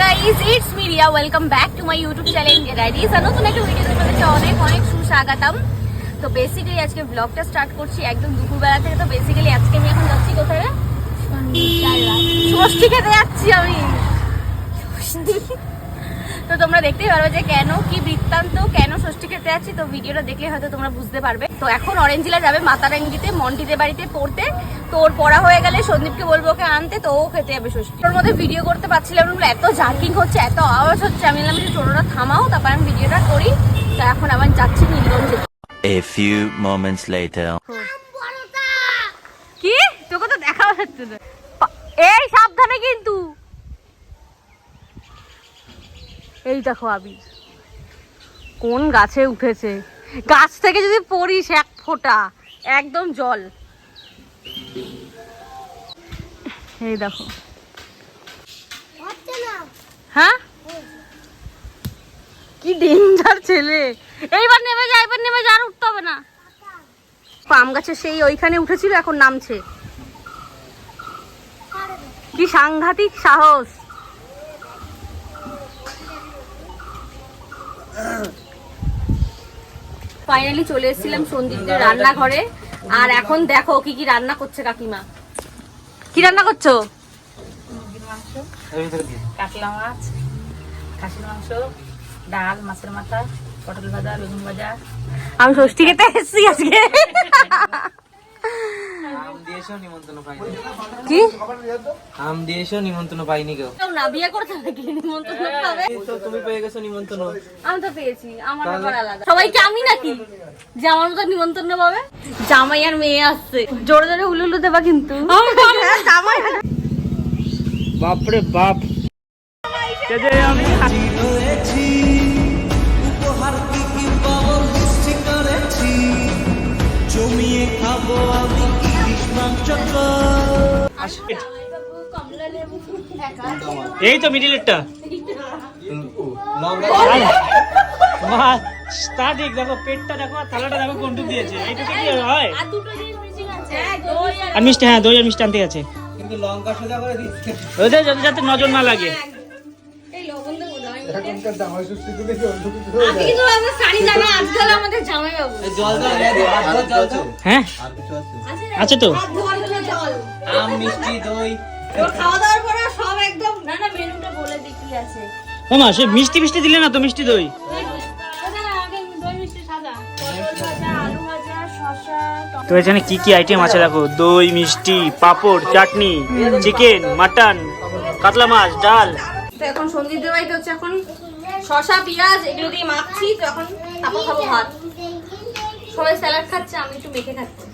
Guys it's media welcome back to my YouTube channel ready আর নতুন একটা video তোমাদের অনেক অনেক সুস্বাগতম। তো বেসিক্যালি আজকে ব্লগটা স্টার্ট করছি একদম দুপুরবেলা থেকে। তো বেসিক্যালি আজকে আমি এখন যাচ্ছি কোথায়? ষষ্ঠী যাচ্ছি আমি। তো তোমরা দেখতেই পারবে যে কেন কি বৃত্তান্ত কেন ষষ্ঠী খেতে আছি। তো ভিডিওটা দেখলে হয়তো তোমরা বুঝতে পারবে। তো এখন অরেঞ্জিলা যাবে মাতারাঙ্গিতে মন্টিদের বাড়িতে পড়তে। তো ওর পড়া হয়ে গেলে সন্দীপকে বলব ওকে আনতে তো ও খেতে যাবে ষষ্ঠী। ওর মধ্যে ভিডিও করতে পারছিলাম না, এত জার্কিং হচ্ছে এত আওয়াজ হচ্ছে। আমি বললাম যে টোটোটা থামাও তারপর আমি ভিডিওটা করি। তো এখন আবার যাচ্ছি নীলগঞ্জে। A few moments later. কি? তোকে তো দেখা যাচ্ছে না। পা- এই সাবধানে কিন্তু। এই দেখো আবি কোন গাছে উঠেছে? গাছ থেকে যদি পড়িস এক ফোঁটা একদম জল। এই দেখো। হ্যাঁ? কি ডেঞ্জার ছেলে। এইবার নেমে যা এবার নেমে যা আর উঠতে হবে না। পাম গাছে সেই ওইখানে উঠেছিল এখন নামছে। কি সাংঘাতিক সাহস। ফাইনালি চলে এসেছিলাম সন্দীপদের রান্নাঘরে। আর এখন দেখো কি কি রান্না করছে কাকিমা। কি রান্না করছ? কাতলা মাছ খাসির মাংস ডাল মাছের মাথা পটল ভাজা বেগুন ভাজা। আমি ষষ্ঠী খেতে এসেছি আজকে। আম দিয়েছেও নিমন্ত্রণ পাইনি। কি? আম নিমন্ত্রণ পাইনি কেউ। না বিয়ে করতে হবে কি? নিমন্ত্রণ এই তো তুমি পেয়ে গেছো নিমন্ত্রণ। আমি তো পেয়েছি আমার ব্যাপার আলাদা। সবাইকে আমি নাকি? যে আমার মতো নিমন্ত্রণ পাবে জামাই আর মেয়ে আসছে। জোরে জোরে উলুলু দেবা কিন্তু। জামাই বাপরে বাপ। আমি এই তো মিডিলেরটা মা তা ঠিক দেখো পেটটা দেখো আর থালাটা দেখো কোনটু দিয়েছে। এইটুকু কি হয়? আর দই আর আর মিষ্টি হ্যাঁ দই আর মিষ্টি আনতে গেছে। কিন্তু লঙ্কা সোজা করে দিচ্ছে। ওদের যাতে যাতে নজর না লাগে এই লবণ দেবো না, আমি বলি- এখনকার জামাই ষষ্ঠী থেকে কি অন্য কিছু আজকে কিন্তু আমরা শাড়ি জামা আজকাল আমাদের জামাই বাবু জল দাও জল জল দাও। হ্যাঁ? আর কিছু আছে? আছে তো। আম মিষ্টি দই। খাওয়া দাওয়ার পরে সব একদম না না মেনুটা বলে দিই কি আছে। ও সে মিষ্টি মিষ্টি দিলে না তো মিষ্টি দই? তো এখানে কি কি আইটেম আছে দেখো? দই মিষ্টি পাপড় চাটনি চিকেন মাটন কাতলা মাছ ডাল। তো এখন সন্দীপদের বাড়িতে হচ্ছে এখন শশা পেঁয়াজ এগুলো দিয়ে মাখছি তো এখন তারপর খাব ভাত। সবাই স্যালাড খাচ্ছে আমি একটু মেখে খাচ্ছি।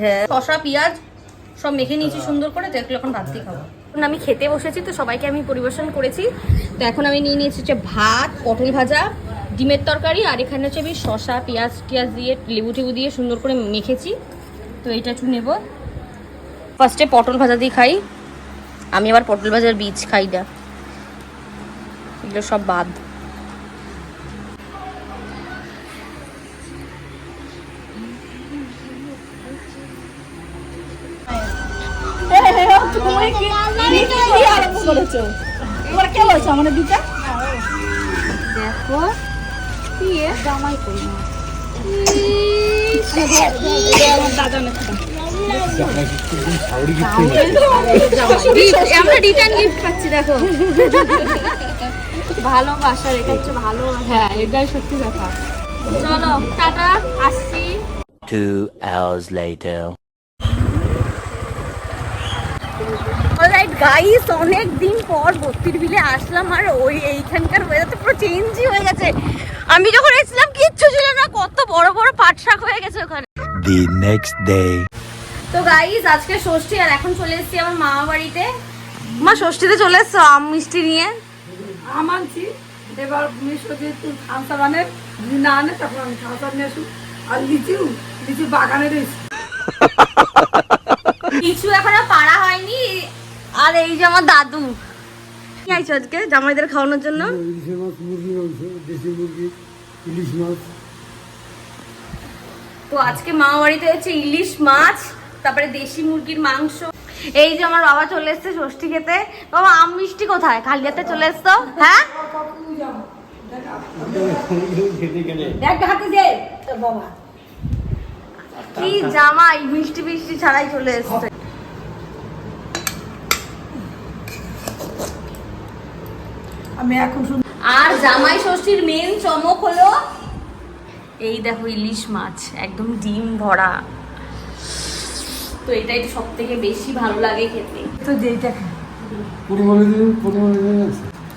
হ্যাঁ। শশা পেঁয়াজ সব মেখে নিয়েছি সুন্দর করে তো এগুলো এখন ভাত দিয়ে খাব। এখন আমি খেতে বসেছি তো সবাইকে আমি পরিবেশন করেছি। তো এখন আমি নিয়ে নিয়েছি হচ্ছে ভাত পটল ভাজা ডিমের তরকারি আর এখানে হচ্ছে আমি শশা পেঁয়াজ টিয়াজ দিয়ে লেবু টেবু দিয়ে সুন্দর করে মেখেছি। তো এটা একটু নেব। ফার্স্টে পটল ভাজা দিয়ে খাই। আমি আবার পটল ভাজার বীজ খাই না। এগুলো সব বাদ। দেখো আমরা রিটার্ন গিফট পাচ্ছি দেখো ভালোবাসা এটা ভালো হ্যাঁ এটাই সত্যি কথা চলো টাটা আসছি Two hours later. Alright guys অনেক দিন পর ভর্তির বিলে আসলাম আর ওই এইখানকার ওয়েদার তো পুরো চেঞ্জই হয়ে গেছে আমি যখন এসেছিলাম কিচ্ছু ছিল না কত বড় বড় পাট শাক হয়ে গেছে ওখানে The next day. তো গাইস আজকে ষষ্ঠী আর এখন চলে এসেছি আমার মামা বাড়িতে। মা ষষ্ঠীতে চলে এসছো? আম মিষ্টি নিয়ে? আম আনছি। এবার যেহেতু খামসা বানে না আনে তখন আমি খামসা নিয়ে আসুন আর লিচু লিচু বাগানে রয়েছে কিছু এখনও পাড়া হয়নি। আর এই যে আমার দাদু। কি আইছো আজকে জামাইদের খাওয়ানোর জন্য? ইলিশ মাছ মুরগি মাংস দেশি মুরগি ইলিশ মাছ। তো আজকে মামা বাড়িতে হচ্ছে ইলিশ মাছ। তারপরে দেশি মুরগির মাংস। এই যে আমার বাবা চলে এসছে ষষ্ঠী খেতে। বাবা আম মিষ্টি কোথায়? খালি হাতে চলে এসছো? হ্যাঁ? কি জামাই মিষ্টি মিষ্টি ছাড়াই চলে এসছে। আমি এখন আর জামাই ষষ্ঠীর মেন চমক হলো এই দেখো ইলিশ মাছ একদম ডিম ভরা। তো এটাই তো সব থেকে বেশি ভালো লাগে খেতে। তো যেইটা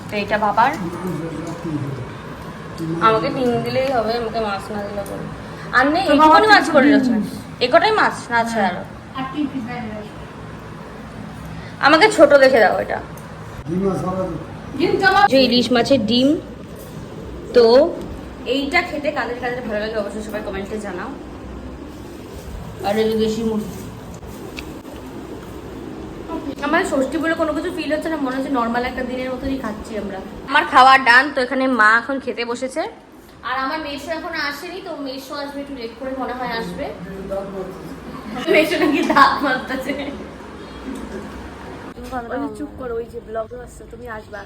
তো এটা বাবার? আমাকে ডিম দিলেই হবে আমাকে মাছ না দিলে হবে। আর নেই একটুখানি মাছ করে রয়েছে একটাই মাছ? না আছে আরও। আমাকে ছোট দেখে দাও এটা। যে ইলিশ মাছের ডিম তো এইটা খেতে কাদের কাদের ভালো লাগে অবশ্যই সবাই কমেন্টে জানাও। আর দেশি মুরগি। আমার ষষ্ঠী বলে কোনো কিছু ফিল হচ্ছে না, মনে হচ্ছে নর্মাল একটা দিনের মতনই খাচ্ছি আমরা। আমার খাওয়া ডান তো এখানে মা এখন খেতে বসেছে। আর আমার মেশো এখন আসেনি, তো মেশো আসবে, একটু লেট করে মনে হয় আসবে। মেশো নাকি দাঁত মারতেছে। চুপ করো, ওই যে ব্লগ আসছে, তুমি আসবা।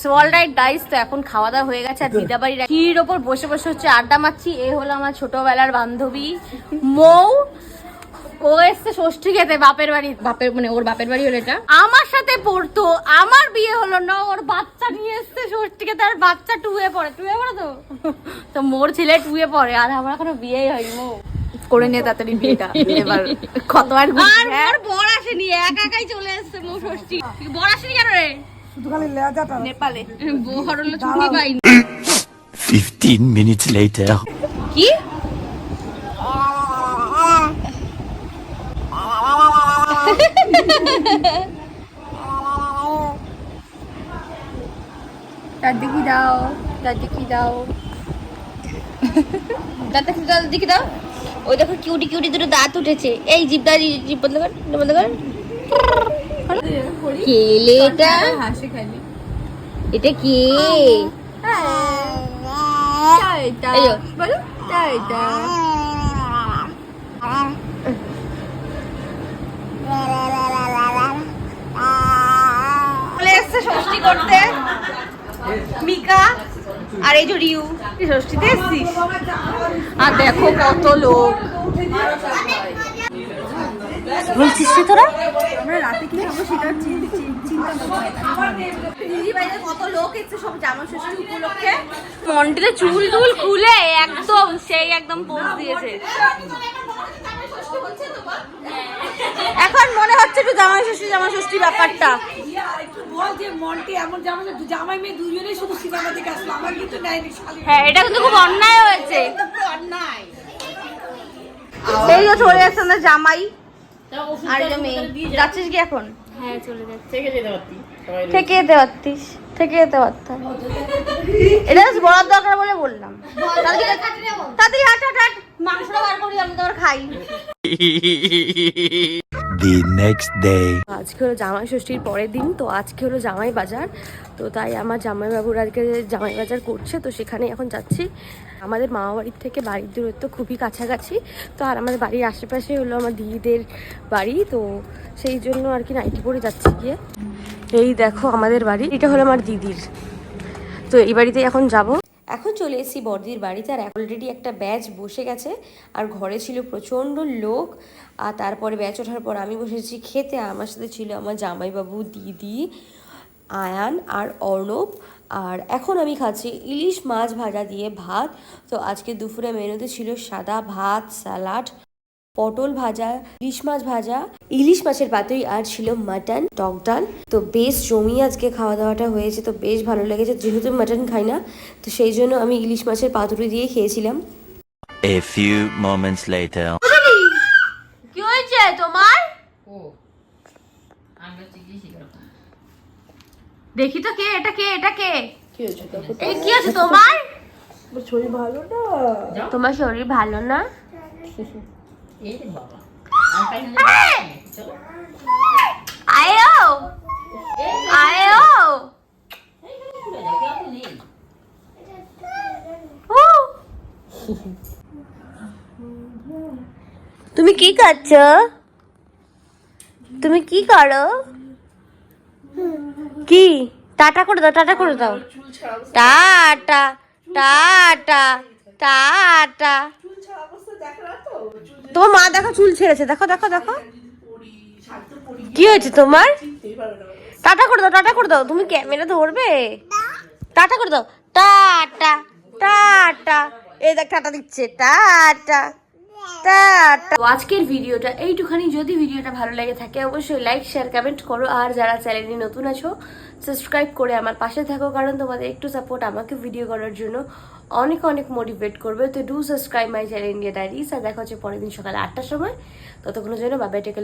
সো অল রাইট গাইস তো এখন খাওয়া দাওয়া হয়ে গেছে, আর দিদা বাড়ির ওপর বসে বসে হচ্ছে আড্ডা মারছি, এ হলো আমার ছোটবেলার বান্ধবী মৌ। ও এসছে ষষ্ঠী খেতে বাপের বাড়ি। বাপের মানে ওর বাপের বাড়ি হলো এটা। আমার সাথে পড়তো আমার বিয়ে হলো না ওর বাচ্চা নিয়ে এসছে ষষ্ঠী খেতে আর বাচ্চা টুয়ে পড়ে। টুয়ে পড়ে তো? তো মোর ছেলে টুয়ে পড়ে আর আমার এখনও বিয়েই হয়নি। মৌ করে নিয়ে তাড়াতাড়ি বিয়েটা এবার কতবার আর? মোর বর আসেনি একা একাই চলে এসছে মৌ ষষ্ঠী। বর আসেনি কেন রে? শুধু খালি লেজাটা। নেপালে। বর হলো ছুটি পাইনি। 15 minutes later. কি তার দিকে দাও তার দিকে দাও দাঁত দেখি দাঁত দেখি দাও ওই দেখো কিউটি কিউটি দুটো দাঁত উঠেছে এই জিপ দা জিপ বন্ধ কর বন্ধ কর কেলে এটা হাসি খালি এটা কে চলে এসছে ষষ্ঠী করতে মিকা আর এই যে রিউ ষষ্ঠীতে এসছিস? আর দেখো কত লোক। বলছিস রে তোরা? আমরা রাতে কি খাব সেটা মন্টিতে চুল টুল খুলে একদম সেই একদম পোজ দিয়েছে। এখন মনে হচ্ছে একটু জামা ষষ্ঠী জামা ষষ্ঠী ব্যাপারটা। বল যে মনটি এমন জামা জামাই মেয়ে দুজনেই শুধু সিনেমা দেখে আসলো আমার কিন্তু নেয়নি হ্যাঁ এটা কিন্তু খুব অন্যায় হয়েছে। এই যে চলে যাচ্ছে আমাদের জামাই আর যে মেয়ে। যাচ্ছিস কি এখন? হ্যাঁ চলে যাচ্ছে। থেকে যেতে পারতিস থেকে যেতে পারতিস থেকে যেতে পারতাম। এটা just বলার দরকার বলে বললাম। তাড়াতাড়ি তাড়াতাড়ি হাট হাট হাট। মাংসটা বার করি আমি তোমার খাই। The next day. আজকে হলো জামাই ষষ্ঠীর পরের দিন, তো আজকে হলো জামাই বাজার। তো তাই আমার জামাই বাবুর আজকে জামাই বাজার করছে, তো সেখানে এখন যাচ্ছি। আমাদের মামা বাড়ির থেকে বাড়ির দূরত্ব খুবই কাছাকাছি। তো আর আমাদের বাড়ির আশেপাশে হলো আমার দিদিদের বাড়ি, তো সেই জন্য আর কি নাইটি পরে যাচ্ছি গিয়ে। এই দেখো আমাদের বাড়ি, এটা হলো আমার দিদির। তো এই বাড়িতে এখন যাব। চলে এসেছি বর্দির বাড়িতে আর অলরেডি একটা ব্যাচ বসে গেছে আর ঘরে ছিল প্রচণ্ড লোক আর তারপরে ব্যাচ ওঠার পর আমি বসেছি খেতে। আমার সাথে ছিল আমার জামাইবাবু, দিদি, আয়ান আর অর্ণব। আর এখন আমি খাচ্ছি ইলিশ মাছ ভাজা দিয়ে ভাত। তো আজকে দুপুরে মেনুতে ছিল সাদা ভাত, স্যালাড পটল ভাজা ইলিশ মাছ ভাজা ইলিশ মাছের পাতুই আর ছিল মাটন টক ডাল। তো বেশ জমিয়ে আজকে খাওয়া দাওয়াটা হয়েছে তো বেশ ভালো লেগেছে। যেহেতু মাটন খাই না তো সেই জন্য আমি ইলিশ মাছের পাতুরি দিয়ে খেয়েছিলাম। A few moments later. কি হয়েছে তোমার? দেখি তো কে এটা কে এটা কে? এই কি আছে তোমার? শরীর ভালো না। তোমার শরীর ভালো না? আয়ো! আয়ো! ও তুমি কি করছ তুমি কি করো? কি? টাটা করে দাও টাটা করে দাও। Tata tata tata. তোমার মা দেখো চুল ছেড়েছে, দেখো দেখো দেখো। কি হয়েছে তোমার? টাটা করে দাও, টাটা করে দাও। তুমি ক্যামেরা ধরবে? টাটা করে দাও। Tata tata. এই দেখ, টাটা দিচ্ছে। টাটা আজকের ভিডিওটা এইটুখানি। যদি ভিডিওটা ভালো লাগে থাকে, অবশ্যই লাইক শেয়ার কমেন্ট করো। আর যারা চ্যানেলে নতুন আছো সাবস্ক্রাইব করে আমার পাশে থাকো, কারণ তোমাদের একটু সাপোর্ট আমাকে ভিডিও করার জন্য। অনেক অনেক মোটিভেট করবে। তো do subscribe my channel India Diaries আর দেখা হচ্ছে পরের দিন সকাল আটটার সময়। ততক্ষণের জন্য বাবাই টেকে